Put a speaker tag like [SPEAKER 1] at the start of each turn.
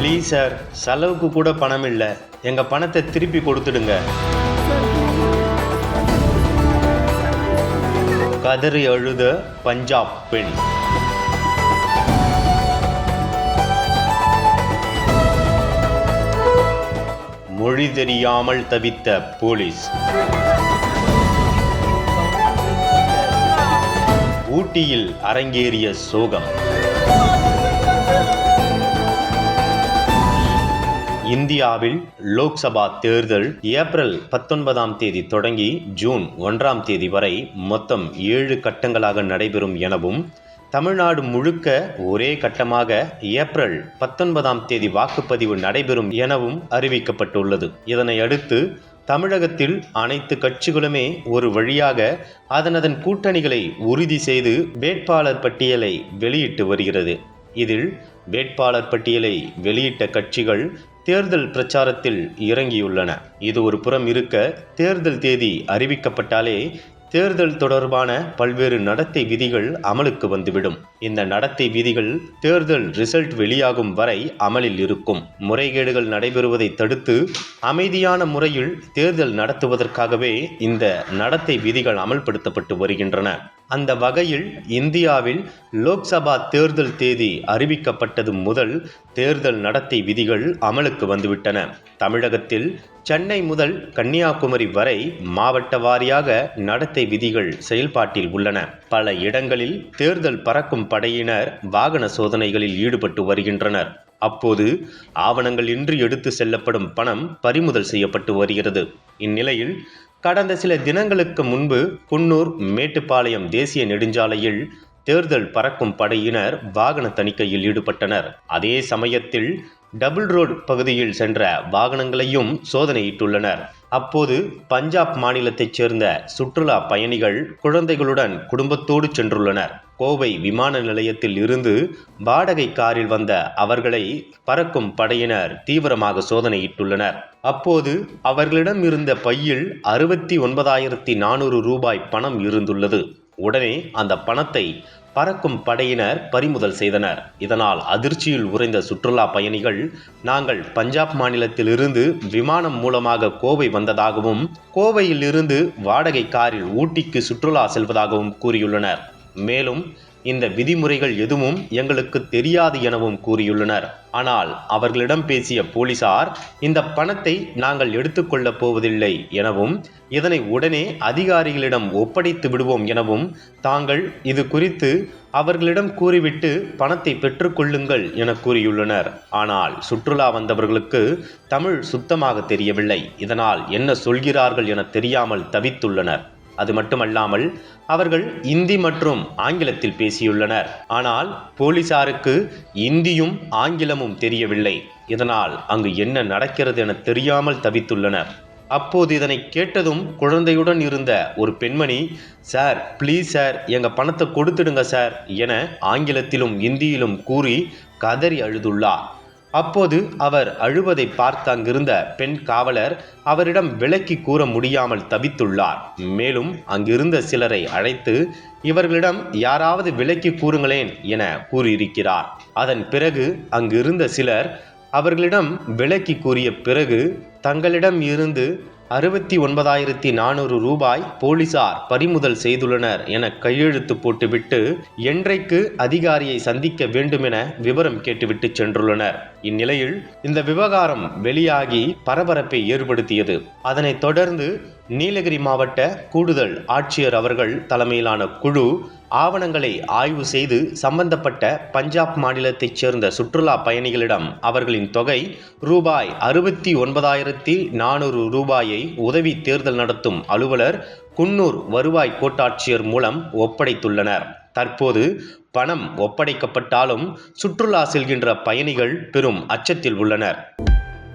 [SPEAKER 1] Please sir செலவுக்கு கூட பணம் இல்லை. எங்க பணத்தை திருப்பி கொடுத்துடுங்க. கதறி அழுத பஞ்சாப் பெண். மொழி தெரியாமல் தவித்த போலீஸ். ஊட்டியில் அரங்கேறிய சோகம். இந்தியாவில் லோக்சபா தேர்தல் ஏப்ரல் பத்தொன்பதாம் தேதி தொடங்கி ஜூன் ஒன்றாம் தேதி வரை மொத்தம் ஏழு கட்டங்களாக நடைபெறும் எனவும் தமிழ்நாடு முழுக்க ஒரே கட்டமாக ஏப்ரல் பத்தொன்பதாம் தேதி வாக்குப்பதிவு நடைபெறும் எனவும் அறிவிக்கப்பட்டுள்ளது. இதனை அடுத்து தமிழகத்தில் அனைத்து கட்சிகளுமே ஒரு வழியாக அதனதன் கூட்டணிகளை உறுதி செய்து வேட்பாளர் பட்டியலை வெளியிட்டு வருகிறது. இதில் வேட்பாளர் பட்டியலை வெளியிட்ட கட்சிகள் தேர்தல் பிரச்சாரத்தில் இறங்கியுள்ளன. இது ஒரு புறம் இருக்க தேர்தல் தேதி அறிவிக்கப்பட்டாலே தேர்தல் தொடர்பான பல்வேறு நடத்தை விதிகள் அமலுக்கு வந்துவிடும். இந்த நடத்தை விதிகள் தேர்தல் ரிசல்ட் வெளியாகும் வரை அமலில் இருக்கும். முறைகேடுகள் நடைபெறுவதை தடுத்து அமைதியான முறையில் தேர்தல் நடத்துவதற்காகவே இந்த நடத்தை விதிகள் அமல்படுத்தப்பட்டு வருகின்றன. அந்த வகையில் இந்தியாவில் லோக்சபா தேர்தல் தேதி அறிவிக்கப்பட்டது முதல் தேர்தல் நடத்தை விதிகள் அமலுக்கு வந்துவிட்டன. தமிழகத்தில் சென்னை முதல் கன்னியாகுமரி வரை மாவட்ட வாரியாக நடத்தை விதிகள் செயல்பாட்டில் உள்ளன. பல இடங்களில் தேர்தல் பறக்கும் படையினர் வாகன சோதனைகளில் ஈடுபட்டு வருகின்றனர். அப்போது ஆவணங்கள் இன்றி எடுத்து செல்லப்படும் பணம் பறிமுதல் செய்யப்பட்டு வருகிறது. இந்நிலையில் கடந்த சில தினங்களுக்கு முன்பு குன்னூர் மேட்டுப்பாளையம் தேசிய நெடுஞ்சாலையில் தேர்தல் பறக்கும் படையினர் வாகன தணிக்கையில் ஈடுபட்டனர். அதே சமயத்தில் டபுள் ரோடு பகுதியில் சென்ற வாகனங்களையும் சோதனையிட்டுள்ளனர். அப்போது பஞ்சாப் மாநிலத்தைச் சேர்ந்த சுற்றுலா பயணிகள் குழந்தைகளுடன் குடும்பத்தோடு சென்றுள்ளனர். கோவை விமான நிலையத்தில் இருந்து வாடகை காரில் வந்த அவர்களை பறக்கும் படையினர் தீவிரமாக சோதனையிட்டுள்ளனர். அப்போது அவர்களிடம் இருந்த பையில் அறுபத்தி ஒன்பதாயிரத்தி நானூறு ரூபாய் பணம் இருந்துள்ளது. உடனே அந்த பணத்தை பறக்கும் படையினர் பறிமுதல் செய்தனர். இதனால் அதிர்ச்சியில் உறைந்த சுற்றுலா பயணிகள் நாங்கள் பஞ்சாப் மாநிலத்திலிருந்து விமானம் மூலமாக கோவை வந்ததாகவும் கோவையில் இருந்து வாடகை காரில் ஊட்டிக்கு சுற்றுலா செல்வதாகவும் கூறியுள்ளனர். மேலும் இந்த விதிமுறைகள் எதுவும் எங்களுக்கு தெரியாது எனவும் கூறியுள்ளனர். ஆனால் அவர்களிடம் பேசிய போலீசார் இந்த பணத்தை நாங்கள் எடுத்துக்கொள்ளப் போவதில்லை எனவும் இதனை உடனே அதிகாரிகளிடம் ஒப்படைத்து விடுவோம் எனவும் தாங்கள் இது குறித்து அவர்களிடம் கூறிவிட்டு பணத்தை பெற்றுக்கொள்ளுங்கள் என கூறியுள்ளனர். ஆனால் சுற்றுலா வந்தவர்களுக்கு தமிழ் சுத்தமாக தெரியவில்லை. இதனால் என்ன சொல்கிறார்கள் என தெரியாமல் தவித்துள்ளனர். அது மட்டுமல்லாமல் அவர்கள் இந்தி மற்றும் ஆங்கிலத்தில் பேசியுள்ளனர். ஆனால் போலீசாருக்கு இந்தியும் ஆங்கிலமும் தெரியவில்லை. இதனால் அங்கு என்ன நடக்கிறது என தெரியாமல் தவித்துள்ளனர். அப்போது இதனை கேட்டதும் குழந்தையுடன் இருந்த ஒரு பெண்மணி சார் ப்ளீஸ் சார் எங்கள் பணத்தை கொடுத்துடுங்க சார் என ஆங்கிலத்திலும் இந்தியிலும் கூறி கதறி அழுதுள்ளார். அப்போது அவர் அழுவதை பார்த்து அங்கிருந்த பெண் காவலர் அவரிடம் விலக்கி கூற முடியாமல் தவித்துள்ளார். மேலும் அங்கிருந்த சிலரை அழைத்து இவர்களிடம் யாராவது விலக்கி கூறுங்களேன் என கூறியிருக்கிறார். அதன் பிறகு அங்கிருந்த சிலர் அவர்களிடம் விலக்கி கூறிய பிறகு தங்களிடம் இருந்து அறுபத்தி ஒன்பதாயிரத்தி நானூறு ரூபாய் போலீசார் பறிமுதல் செய்துள்ளனர் என கையெழுத்து போட்டுவிட்டு என்றைக்கு அதிகாரியை சந்திக்க வேண்டும் என விவரம் கேட்டுவிட்டு சென்றுள்ளனர். இந்நிலையில் இந்த விவகாரம் வெளியாகி பரபரப்பை ஏற்படுத்தியது. அதனைத் தொடர்ந்து நீலகிரி மாவட்ட கூடுதல் ஆட்சியர் அவர்கள் தலைமையிலான குழு ஆவணங்களை ஆய்வு செய்து சம்பந்தப்பட்ட பஞ்சாப் மாநிலத்தைச் சேர்ந்த சுற்றுலா பயணிகளிடம் அவர்களின் தொகை ரூபாய் அறுபத்தி ஒன்பதாயிரத்தி நானூறு ரூபாயை உதவி தேர்தல் நடத்தும் அலுவலர் குன்னூர் வருவாய் கோட்டாட்சியர் மூலம் ஒப்படைத்துள்ளனர். தற்போது பணம் ஒப்படைக்கப்பட்டாலும் சுற்றுலா செல்கின்ற பயணிகள் பெரும் அச்சத்தில் உள்ளனர்.